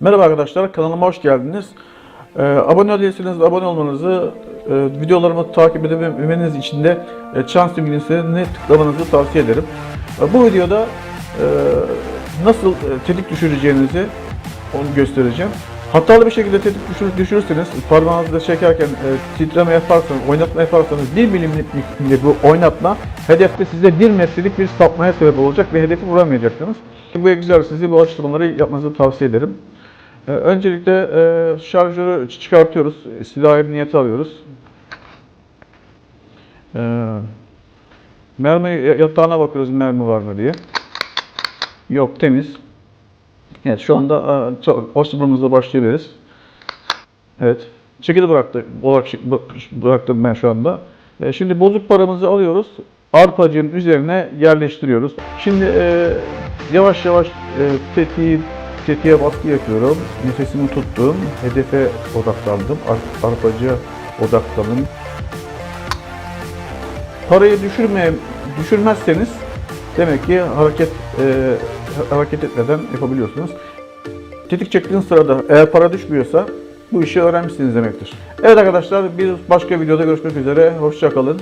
Merhaba arkadaşlar, kanalıma hoş geldiniz. Ee, abone değilseniz abone olmanızı, e, videolarımı takip edebilmeniz için de e, çan simgesine tıklamanızı tavsiye ederim. E, bu videoda e, nasıl e, tetik düşüreceğinizi onu göstereceğim. Hatalı bir şekilde tetik düşür, düşürürseniz parmağınızla çekerken e, titreme yaparsanız, oynatma yaparsanız 1 milimlik bu oynatma hedefte size 1 metrelik bir sapmaya sebep olacak ve hedefi vuramayacaksınız. Bu egzersizi, bu alıştırmaları yapmanızı tavsiye ederim. Ee, Öncelikle e, şarjörü çıkartıyoruz. Silah emniyeti alıyoruz. Ee, mermi yatağına bakıyoruz mermi var mı diye. Yok temiz. Evet şu anda e, osurumuzla başlayabiliriz. Evet. Çekili bıraktı. Olarak bıraktım ben şu anda. E, şimdi bozuk paramızı alıyoruz. Arpacığın üzerine yerleştiriyoruz. Şimdi e, yavaş yavaş e, tetiği, tetiğe baskı yapıyorum. Nefesimi tuttum. Hedefe odaklandım. Ar, arpacığa odaklandım. Parayı düşürmeye düşürmezseniz demek ki hareket e, hareket etmeden yapabiliyorsunuz. Tetik çektiğiniz sırada eğer para düşmüyorsa bu işi öğrenmişsiniz demektir. Evet arkadaşlar bir başka videoda görüşmek üzere. Hoşça kalın.